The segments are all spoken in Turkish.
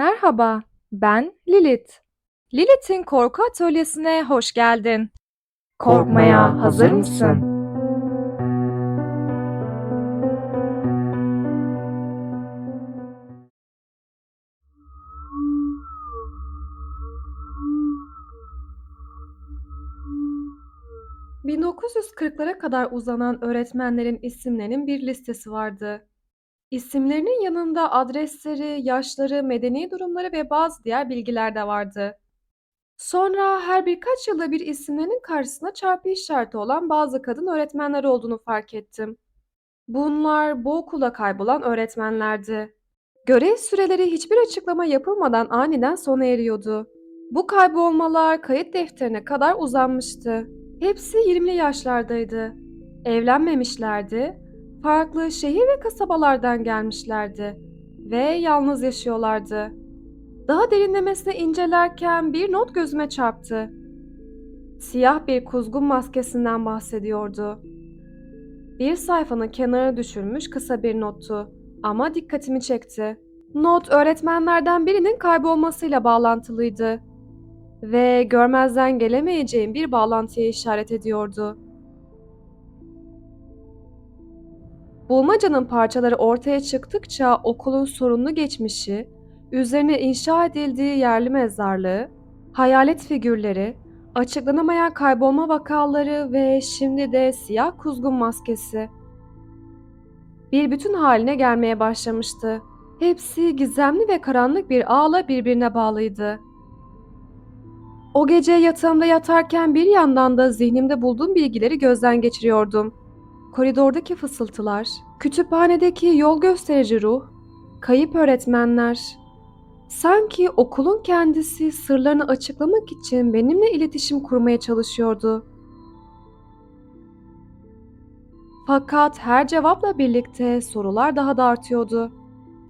Merhaba, ben Lilith. Lilith'in korku atölyesine hoş geldin. Korkmaya hazır mısın? ...1940'lara kadar uzanan öğretmenlerin isimlerinin bir listesi vardı. İsimlerinin yanında adresleri, yaşları, medeni durumları ve bazı diğer bilgiler de vardı. Sonra her birkaç yılda bir isimlerinin karşısına çarpı işareti olan bazı kadın öğretmenler olduğunu fark ettim. Bunlar bu okula kaybolan öğretmenlerdi. Görev süreleri hiçbir açıklama yapılmadan aniden sona eriyordu. Bu kaybolmalar kayıt defterine kadar uzanmıştı. Hepsi 20'li yaşlardaydı. Evlenmemişlerdi. Farklı şehir ve kasabalardan gelmişlerdi ve yalnız yaşıyorlardı. Daha derinlemesine incelerken bir not gözüme çarptı. Siyah bir kuzgun maskesinden bahsediyordu. Bir sayfanın kenarına düşürmüş kısa bir nottu ama dikkatimi çekti. Not öğretmenlerden birinin kaybolmasıyla bağlantılıydı ve görmezden gelemeyeceğim bir bağlantıya işaret ediyordu. Bulmacanın parçaları ortaya çıktıkça okulun sorunlu geçmişi, üzerine inşa edildiği yerli mezarlığı, hayalet figürleri, açıklanamayan kaybolma vakaları ve şimdi de siyah kuzgun maskesi bir bütün haline gelmeye başlamıştı. Hepsi gizemli ve karanlık bir ağla birbirine bağlıydı. O gece yatağımda yatarken bir yandan da zihnimde bulduğum bilgileri gözden geçiriyordum. Koridordaki fısıltılar, kütüphanedeki yol gösterici ruh, kayıp öğretmenler. Sanki okulun kendisi sırlarını açıklamak için benimle iletişim kurmaya çalışıyordu. Fakat her cevapla birlikte sorular daha da artıyordu.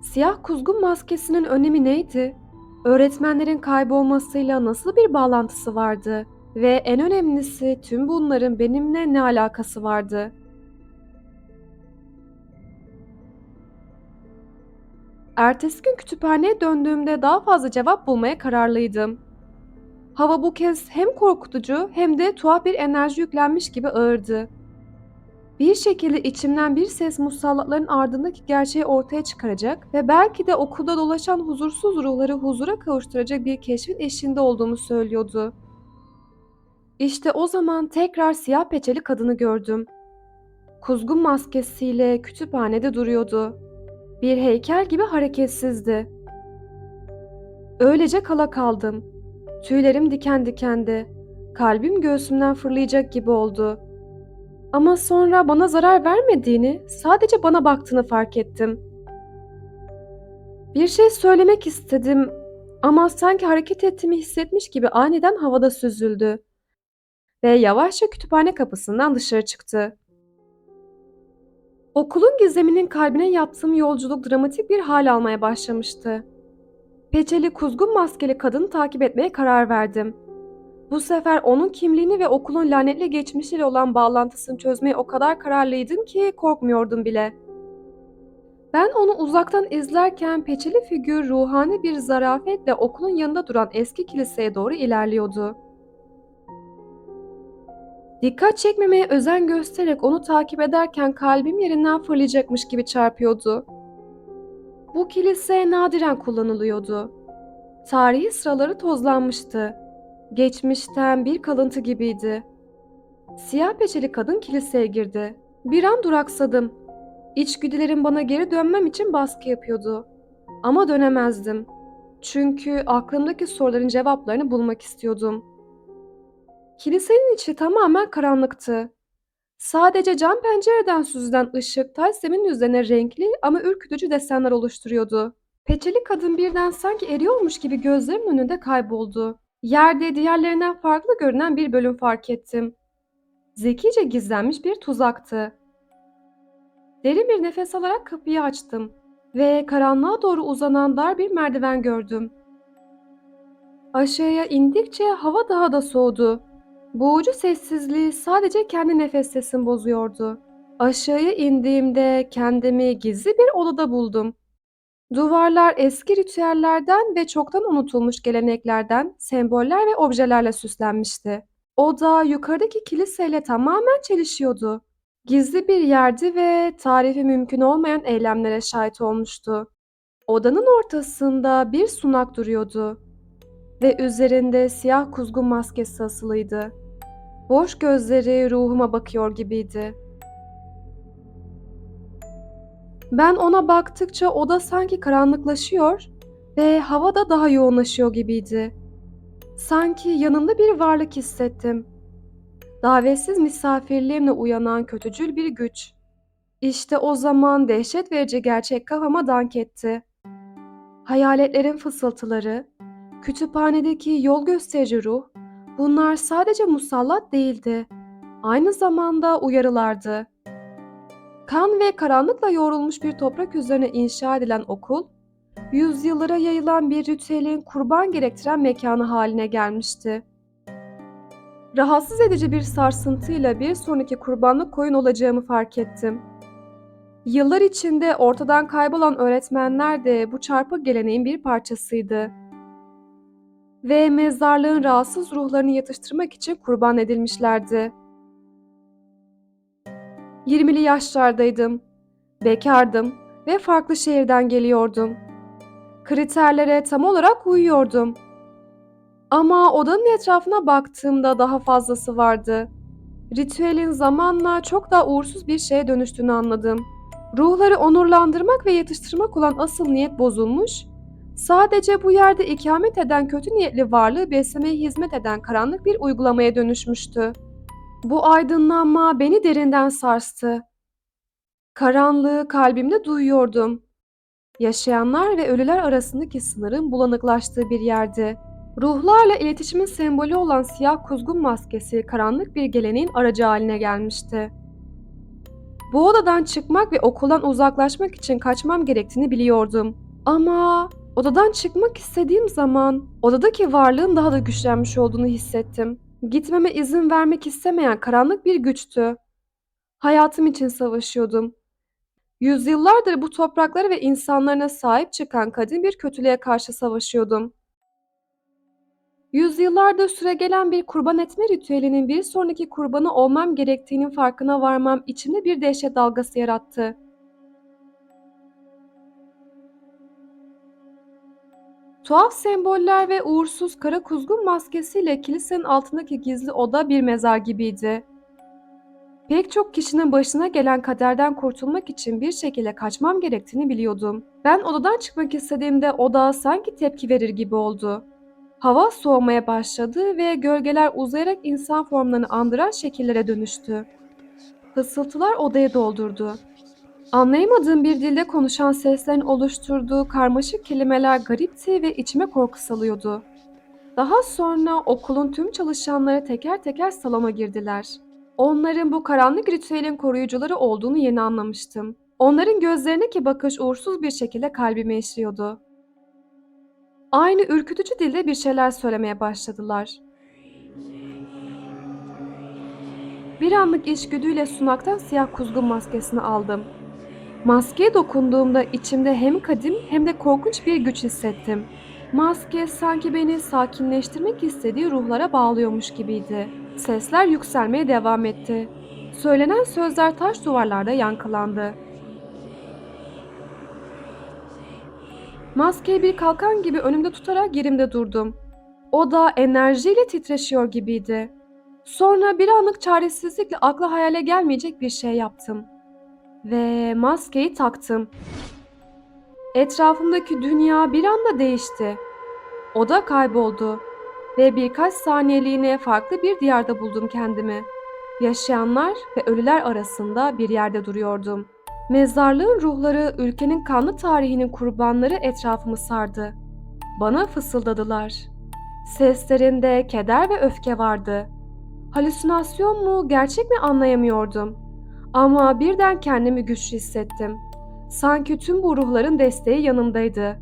Siyah kuzgun maskesinin önemi neydi? Öğretmenlerin kaybolmasıyla nasıl bir bağlantısı vardı? Ve en önemlisi tüm bunların benimle ne alakası vardı? Ertesi gün kütüphaneye döndüğümde daha fazla cevap bulmaya kararlıydım. Hava bu kez hem korkutucu hem de tuhaf bir enerji yüklenmiş gibi ağırdı. Bir şekilde içimden bir ses musallatların ardındaki gerçeği ortaya çıkaracak ve belki de okulda dolaşan huzursuz ruhları huzura kavuşturacak bir keşfin eşiğinde olduğumu söylüyordu. İşte o zaman tekrar siyah peçeli kadını gördüm. Kuzgun maskesiyle kütüphanede duruyordu. Bir heykel gibi hareketsizdi. Öylece kala kaldım. Tüylerim diken dikendi. Kalbim göğsümden fırlayacak gibi oldu. Ama sonra bana zarar vermediğini, sadece bana baktığını fark ettim. Bir şey söylemek istedim ama sanki hareket ettiğimi hissetmiş gibi aniden havada süzüldü ve yavaşça kütüphane kapısından dışarı çıktı. Okulun gizeminin kalbine yaptığım yolculuk dramatik bir hal almaya başlamıştı. Peçeli kuzgun maskeli kadını takip etmeye karar verdim. Bu sefer onun kimliğini ve okulun lanetli geçmişiyle olan bağlantısını çözmeye o kadar kararlıydım ki korkmuyordum bile. Ben onu uzaktan izlerken peçeli figür ruhani bir zarafetle okulun yanında duran eski kiliseye doğru ilerliyordu. Dikkat çekmemeye özen göstererek onu takip ederken kalbim yerinden fırlayacakmış gibi çarpıyordu. Bu kilise nadiren kullanılıyordu. Tarihi sıraları tozlanmıştı. Geçmişten bir kalıntı gibiydi. Siyah peçeli kadın kiliseye girdi. Bir an duraksadım. İçgüdülerim bana geri dönmem için baskı yapıyordu. Ama dönemezdim. Çünkü aklımdaki soruların cevaplarını bulmak istiyordum. Kilisenin içi tamamen karanlıktı. Sadece cam pencereden süzülen ışık taş zemin üzerine renkli ama ürkütücü desenler oluşturuyordu. Peçeli kadın birden sanki eriyormuş gibi gözlerimin önünde kayboldu. Yerde diğerlerinden farklı görünen bir bölüm fark ettim. Zekice gizlenmiş bir tuzaktı. Derin bir nefes alarak kapıyı açtım ve karanlığa doğru uzanan dar bir merdiven gördüm. Aşağıya indikçe hava daha da soğudu. Boğucu sessizliği sadece kendi nefes sesim bozuyordu. Aşağıya indiğimde kendimi gizli bir odada buldum. Duvarlar eski ritüellerden ve çoktan unutulmuş geleneklerden semboller ve objelerle süslenmişti. Oda yukarıdaki kiliseyle tamamen çelişiyordu. Gizli bir yerdi ve tarifi mümkün olmayan eylemlere şahit olmuştu. Odanın ortasında bir sunak duruyordu ve üzerinde siyah kuzgun maskesi asılıydı. Boş gözleri ruhuma bakıyor gibiydi. Ben ona baktıkça oda sanki karanlıklaşıyor ve hava da daha yoğunlaşıyor gibiydi. Sanki yanımda bir varlık hissettim. Davetsiz misafirliğimle uyanan kötücül bir güç. İşte o zaman dehşet verici gerçek kafama dank etti. Hayaletlerin fısıltıları, kütüphanedeki yol gösterici ruh, bunlar sadece musallat değildi. Aynı zamanda uyarılardı. Kan ve karanlıkla yoğrulmuş bir toprak üzerine inşa edilen okul, yüzyıllara yayılan bir ritüelin kurban gerektiren mekanı haline gelmişti. Rahatsız edici bir sarsıntıyla bir sonraki kurbanlık koyun olacağımı fark ettim. Yıllar içinde ortadan kaybolan öğretmenler de bu çarpık geleneğin bir parçasıydı. Ve mezarlığın rahatsız ruhlarını yatıştırmak için kurban edilmişlerdi. 20'li yaşlardaydım. Bekardım ve farklı şehirden geliyordum. Kriterlere tam olarak uyuyordum. Ama odanın etrafına baktığımda daha fazlası vardı. Ritüelin zamanla çok daha uğursuz bir şeye dönüştüğünü anladım. Ruhları onurlandırmak ve yatıştırmak olan asıl niyet bozulmuş, sadece bu yerde ikamet eden kötü niyetli varlığı beslemeye hizmet eden karanlık bir uygulamaya dönüşmüştü. Bu aydınlanma beni derinden sarstı. Karanlığı kalbimde duyuyordum. Yaşayanlar ve ölüler arasındaki sınırın bulanıklaştığı bir yerdi. Ruhlarla iletişimin sembolü olan siyah kuzgun maskesi karanlık bir geleneğin aracı haline gelmişti. Bu odadan çıkmak ve okuldan uzaklaşmak için kaçmam gerektiğini biliyordum. Ama odadan çıkmak istediğim zaman odadaki varlığın daha da güçlenmiş olduğunu hissettim. Gitmeme izin vermek istemeyen karanlık bir güçtü. Hayatım için savaşıyordum. Yüzyıllardır bu topraklara ve insanlarına sahip çıkan kadın bir kötülüğe karşı savaşıyordum. Yüzyıllardır süregelen bir kurban etme ritüelinin bir sonraki kurbanı olmam gerektiğinin farkına varmam içimde bir dehşet dalgası yarattı. Tuhaf semboller ve uğursuz kara kuzgun maskesiyle kilisenin altındaki gizli oda bir mezar gibiydi. Pek çok kişinin başına gelen kaderden kurtulmak için bir şekilde kaçmam gerektiğini biliyordum. Ben odadan çıkmak istediğimde oda sanki tepki verir gibi oldu. Hava soğumaya başladı ve gölgeler uzayarak insan formlarını andıran şekillere dönüştü. Fısıltılar odayı doldurdu. Anlayamadığım bir dilde konuşan seslerin oluşturduğu karmaşık kelimeler garipti ve içime korku salıyordu. Daha sonra okulun tüm çalışanları teker teker salona girdiler. Onların bu karanlık ritüelin koruyucuları olduğunu yeni anlamıştım. Onların gözlerindeki bakış uğursuz bir şekilde kalbime işliyordu. Aynı ürkütücü dilde bir şeyler söylemeye başladılar. Bir anlık içgüdüyle sunaktan siyah kuzgun maskesini aldım. Maskeye dokunduğumda içimde hem kadim hem de korkunç bir güç hissettim. Maske sanki beni sakinleştirmek istediği ruhlara bağlıyormuş gibiydi. Sesler yükselmeye devam etti. Söylenen sözler taş duvarlarda yankılandı. Maskeyi bir kalkan gibi önümde tutarak yerimde durdum. O da enerjiyle titreşiyor gibiydi. Sonra bir anlık çaresizlikle akla hayale gelmeyecek bir şey yaptım. Ve maskeyi taktım. Etrafımdaki dünya bir anda değişti. O da kayboldu ve birkaç saniyeliğine farklı bir diyarda buldum kendimi. Yaşayanlar ve ölüler arasında bir yerde duruyordum. Mezarlığın ruhları ülkenin kanlı tarihinin kurbanları etrafımı sardı. Bana fısıldadılar. Seslerinde keder ve öfke vardı. Halüsinasyon mu, gerçek mi anlayamıyordum. Ama birden kendimi güçlü hissettim. Sanki tüm bu ruhların desteği yanımdaydı.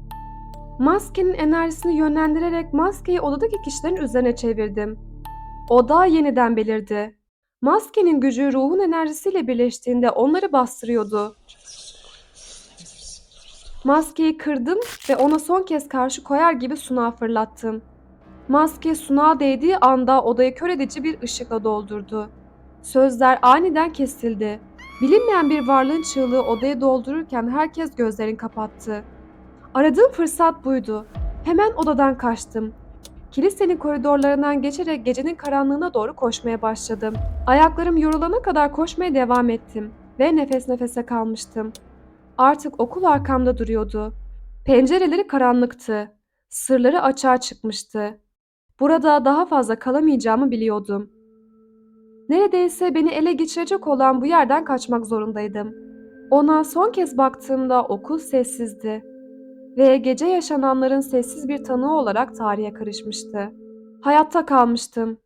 Maskenin enerjisini yönlendirerek maskeyi odadaki kişilerin üzerine çevirdim. Oda yeniden belirdi. Maskenin gücü ruhun enerjisiyle birleştiğinde onları bastırıyordu. Maskeyi kırdım ve ona son kez karşı koyar gibi sunağa fırlattım. Maske sunağa değdiği anda odayı kör edici bir ışıkla doldurdu. Sözler aniden kesildi. Bilinmeyen bir varlığın çığlığı odayı doldururken herkes gözlerini kapattı. Aradığım fırsat buydu. Hemen odadan kaçtım. Kilisenin koridorlarından geçerek gecenin karanlığına doğru koşmaya başladım. Ayaklarım yorulana kadar koşmaya devam ettim ve nefes nefese kalmıştım. Artık okul arkamda duruyordu. Pencereleri karanlıktı. Sırları açığa çıkmıştı. Burada daha fazla kalamayacağımı biliyordum. Neredeyse beni ele geçirecek olan bu yerden kaçmak zorundaydım. Ona son kez baktığımda okul sessizdi ve gece yaşananların sessiz bir tanığı olarak tarihe karışmıştı. Hayatta kalmıştım.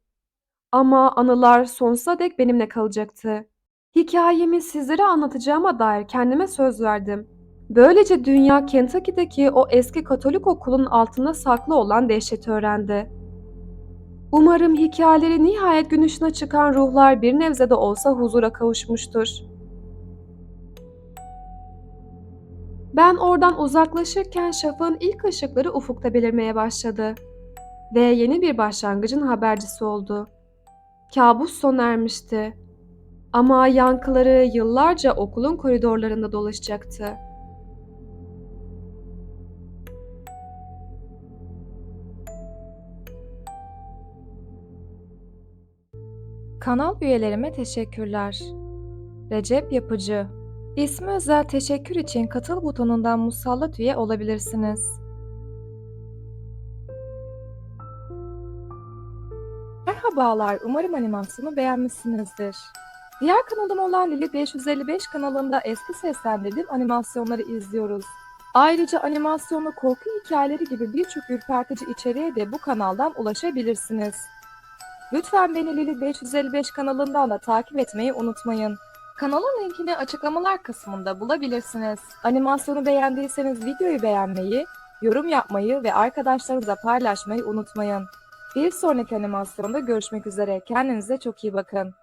Ama anılar sonsuza dek benimle kalacaktı. Hikayemi sizlere anlatacağıma dair kendime söz verdim. Böylece dünya Kentucky'deki o eski Katolik okulun altında saklı olan dehşeti öğrendi. Umarım hikayeleri nihayet gün ışığına çıkan ruhlar bir nebze de olsa huzura kavuşmuştur. Ben oradan uzaklaşırken şafağın ilk ışıkları ufukta belirmeye başladı ve yeni bir başlangıcın habercisi oldu. Kabus sona ermişti. Ama yankıları yıllarca okulun koridorlarında dolaşacaktı. Kanal üyelerime teşekkürler. Recep Yapıcı İsmi özel teşekkür için katıl butonundan musallat üye olabilirsiniz. Merhabalar, umarım animasyonu beğenmişsinizdir. Diğer kanalım olan Lili 555 kanalında eski seslendirdiğim animasyonları izliyoruz. Ayrıca animasyonlu korku hikayeleri gibi birçok ürpertici içeriğe de bu kanaldan ulaşabilirsiniz. Lütfen beni Lili 555 kanalından da takip etmeyi unutmayın. Kanalın linkini açıklamalar kısmında bulabilirsiniz. Animasyonu beğendiyseniz videoyu beğenmeyi, yorum yapmayı ve arkadaşlarınızla paylaşmayı unutmayın. Bir sonraki animasyonda görüşmek üzere. Kendinize çok iyi bakın.